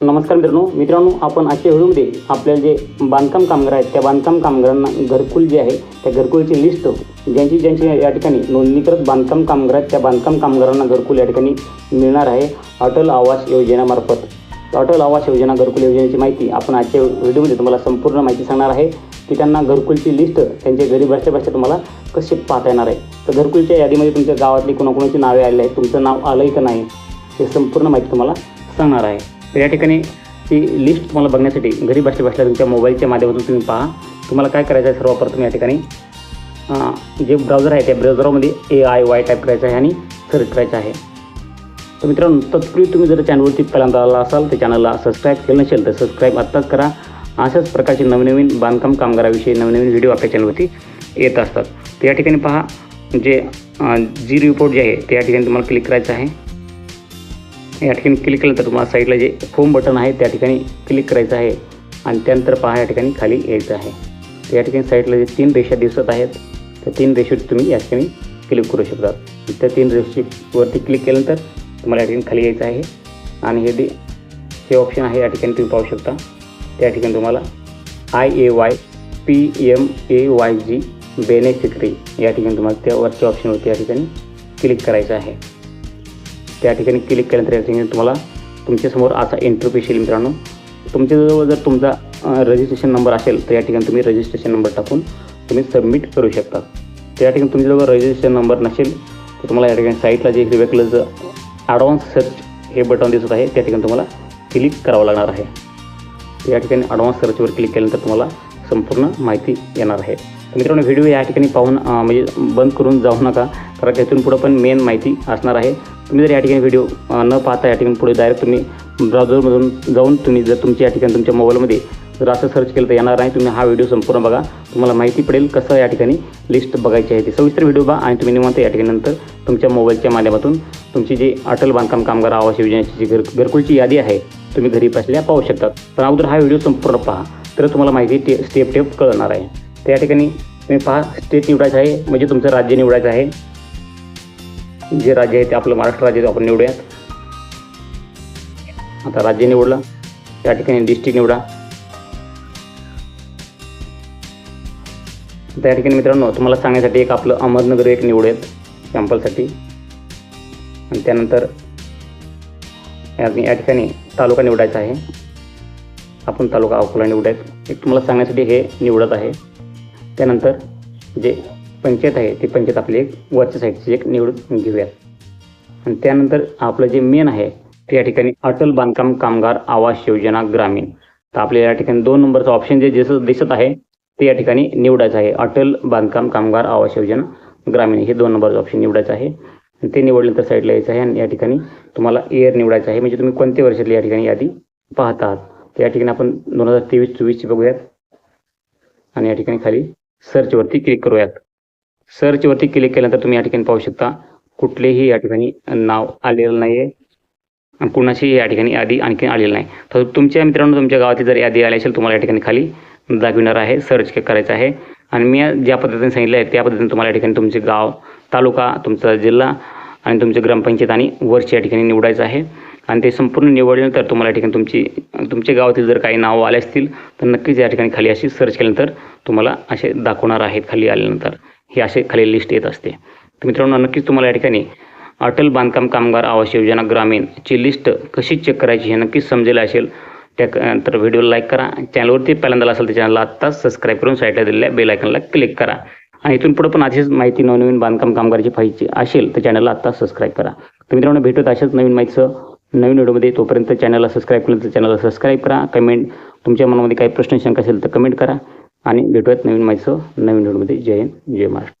नमस्कार मित्रांनो मित्रांनो आपण आजच्या व्हिडिओमध्ये आपल्याला जे बांधकाम कामगार आहेत त्या बांधकाम कामगारांना घरकुल जे आहे त्या घरकुलची लिस्ट ज्यांची ज्यांची या ठिकाणी नोंदणीकृत बांधकाम कामगार आहेत त्या बांधकाम कामगारांना घरकुल या ठिकाणी मिळणार आहे. अटल आवास योजनेमार्फत अटल आवास योजना घरकुल योजनेची माहिती आपण आजच्या व्हिडिओमध्ये तुम्हाला संपूर्ण माहिती सांगणार आहे की त्यांना घरकुलची लिस्ट त्यांच्या घरी बसल्या बसल्या तुम्हाला कशी पाहता येणार आहे. तर घरकुलच्या यादीमध्ये तुमच्या गावातली कोणाकोणाची नावे आलेली आहेत तुमचं नाव आलं आहे का नाही हे संपूर्ण माहिती तुम्हाला सांगणार आहे. तर या ठिकाणी ती लिस्ट तुम्हाला बघण्यासाठी घरी बसल्या बसल्या तुमच्या मोबाईलच्या माध्यमातून तुम्ही पहा. तुम्हाला काय करायचं आहे सर्वप्रथम या ठिकाणी जे ब्राउझर आहे त्या ब्राउझरमध्ये ए आय वाय टाईप करायचं आहे आणि सर्च करायचं आहे. तर मित्रांनो तत्पूर्वी तुम्ही जर चॅनलवरती पहिल्यांदा आला असाल तर चॅनलला सबस्क्राईब केलं नसेल तर सबस्क्राईब आत्ताच करा. अशाच प्रकारचे नवनवीन बांधकाम कामगाराविषयी नवनवीन व्हिडिओ आपल्या चॅनलवरती येत असतात. तर या ठिकाणी पहा जे जी रिपोर्ट जे आहे ते या ठिकाणी तुम्हाला क्लिक करायचं आहे. या ठिकाणी क्लिक केलं तर तुम्हाला साईडला जे होम बटन आहे त्या ठिकाणी क्लिक करायचं आहे. आणि त्यानंतर पहा या ठिकाणी खाली यायचं आहे. तर या ठिकाणी साईडला जे तीन रेषा दिसत आहेत त्या तीन रेषेवर तुम्ही या ठिकाणी क्लिक करू शकता. त्या तीन रेषेवरती क्लिक केल्यानंतर तुम्हाला या ठिकाणी खाली यायचं आहे. आणि हे दे हे ऑप्शन आहे या ठिकाणी तुम्ही पाहू शकता. त्या ठिकाणी तुम्हाला I A Y P M A Y G beneficiary या ठिकाणी तुम्हाला त्या वरच्या ऑप्शनवरती या ठिकाणी क्लिक करायचं आहे. त्या ठिकाणी क्लिक केल्यानंतर या ठिकाणी तुम्हाला तुमच्यासमोर असा इंटरव्ह्यू येईल मित्रांनो. तुमच्याजवळ जर तुमचा रजिस्ट्रेशन नंबर असेल तर या ठिकाणी तुम्ही रजिस्ट्रेशन नंबर टाकून तुम्ही सबमिट करू शकता. तर या ठिकाणी तुमच्याजवळ रजिस्ट्रेशन नंबर नसेल तर तुम्हाला या ठिकाणी साईटला जे हिरव्या कलरचं ॲडव्हान्स सर्च हे बटन दिसत आहे त्या ठिकाणी तुम्हाला क्लिक करावं लागणार आहे. या ठिकाणी ॲडव्हान्स सर्चवर क्लिक केल्यानंतर तुम्हाला संपूर्ण माहिती येणार आहे. मित्रांनो व्हिडिओ या ठिकाणी पाहून म्हणजे बंद करून जाऊ नका कारण त्यातून पुढं पण मेन माहिती असणार आहे. तुम्ही जर या ठिकाणी व्हिडिओ न पाहता या ठिकाणी पुढे डायरेक्ट तुम्ही ब्राउझरमधून जाऊन तुम्ही जर तुमच्या या ठिकाणी तुमच्या मोबाईलमध्ये जर असं सर्च केलं तर येणार नाही. तुम्ही हा व्हिडिओ संपूर्ण बघा. तुम्हाला माहिती पडेल कसं या ठिकाणी लिस्ट बघायची आहे ती. सविस्तर व्हिडिओ बघा आणि तुम्ही निवांत या ठिकाणी नंतर तुमच्या मोबाईलच्या माध्यमातून तुमची जी अटल बांधकाम कामगार आवास योजनेची जी घर घरकुलची यादी आहे तुम्ही घरी बसल्या पाहू शकतात. पण अगोदर हा व्हिडिओ संपूर्ण पहा. तर तुम्हाला माहिती ते स्टेप टेप कळणार आहे. त्या ठिकाणी तुम्ही पहा स्टेट निवडायचं आहे म्हणजे तुमचं राज्य निवडायचं आहे. जे राज्य आहे ते आपलं महाराष्ट्र राज्य आपण निवडूयात. आता राज्य निवडलं त्या ठिकाणी डिस्ट्रिक्ट निवडा. त्या ठिकाणी मित्रांनो तुम्हाला सांगण्यासाठी एक आपलं अहमदनगर एक निवडूयात सॅम्पलसाठी आणि त्यानंतर या या ठिकाणी तालुका निवडायचा आहे. आपण तालुका अकोला निवडायचं एक तुम्हाला सांगण्यासाठी हे निवडत आहे. त्यानंतर जे पंचायत आहे ते पंचायत आपली एक वरच्या साईडची एक निवडून घेऊयात. आणि त्यानंतर आपलं जे मेन आहे ते या ठिकाणी अटल बांधकाम कामगार आवास योजना ग्रामीण. तर आपल्याला या ठिकाणी दोन नंबरचं ऑप्शन जे जसं दिसत आहे ते या ठिकाणी निवडायचं आहे. अटल बांधकाम कामगार आवास योजना ग्रामीण. हे दोन नंबरचं ऑप्शन निवडायचं आहे. ते निवडल्यानंतर साईडला यायचं आहे आणि या ठिकाणी तुम्हाला इयर निवडायचं आहे. म्हणजे तुम्ही कोणत्या वर्षातली या ठिकाणी यादी पाहत आहात तर या ठिकाणी आपण दोन हजार तेवीस चोवीसची बघूयात. आणि या ठिकाणी खाली सर्चवरती क्लिक करूयात. सर्चवरती क्लिक केल्यानंतर तुम्ही या ठिकाणी पाहू शकता कुठलेही या ठिकाणी नाव आलेलं नाही आहे आणि या ठिकाणी यादी आणखी आलेली नाही. तर तुमच्या मित्रांनो तुमच्या गावातली जर यादी आली असेल तुम्हाला या ठिकाणी खाली दाखविणार आहे सर्च करायचं आहे. आणि मी ज्या पद्धतीने सांगितलं आहे त्या पद्धतीने तुम्हाला या ठिकाणी तुमचे गाव तालुका तुमचा जिल्हा आणि तुमचे ग्रामपंचायत आणि वर्ष या ठिकाणी निवडायचं आहे. आणि ते संपूर्ण निवडल्यानंतर तुम्हाला या ठिकाणी तुमची तुमच्या गावातील जर काही नावं आले असतील तर नक्कीच या ठिकाणी खाली अशी सर्च केल्यानंतर तुम्हाला असे दाखवणार आहेत खाली आल्यानंतर. हे असे खाली लिस्ट येत असते. तर मित्रांनो नक्कीच तुम्हाला या ठिकाणी अटल बांधकाम कामगार आवास योजना ग्रामीणची लिस्ट कशी चेक करायची हे नक्कीच समजेल असेल. त्या तर व्हिडिओला लाईक करा. चॅनलवरती पहिल्यांदा असेल तर चॅनलला आत्ताच सबस्क्राईब करून साईडला दिलेल्या बेल आयकनला क्लिक करा. आणि इथून पुढे पण अशीच माहिती नवनवीन बांधकाम कामगाराची पाहिजे असेल तर चॅनलला आत्ताच सबस्क्राईब करा. तर मित्रांनो भेटत अशाच नवीन माहितीचं नवीन व्हिडिओमध्ये तोपर्यंत चॅनलला सबस्क्राईब केलं तर चॅनलला सबस्क्राईब करा. कमेंट तुमच्या मनामध्ये काही प्रश्न शंका असेल तर कमेंट करा. आणि भेटूयात नवीन माहितीचं नवीन व्हिडिओमध्ये. जय हिंद जय महाराष्ट्र.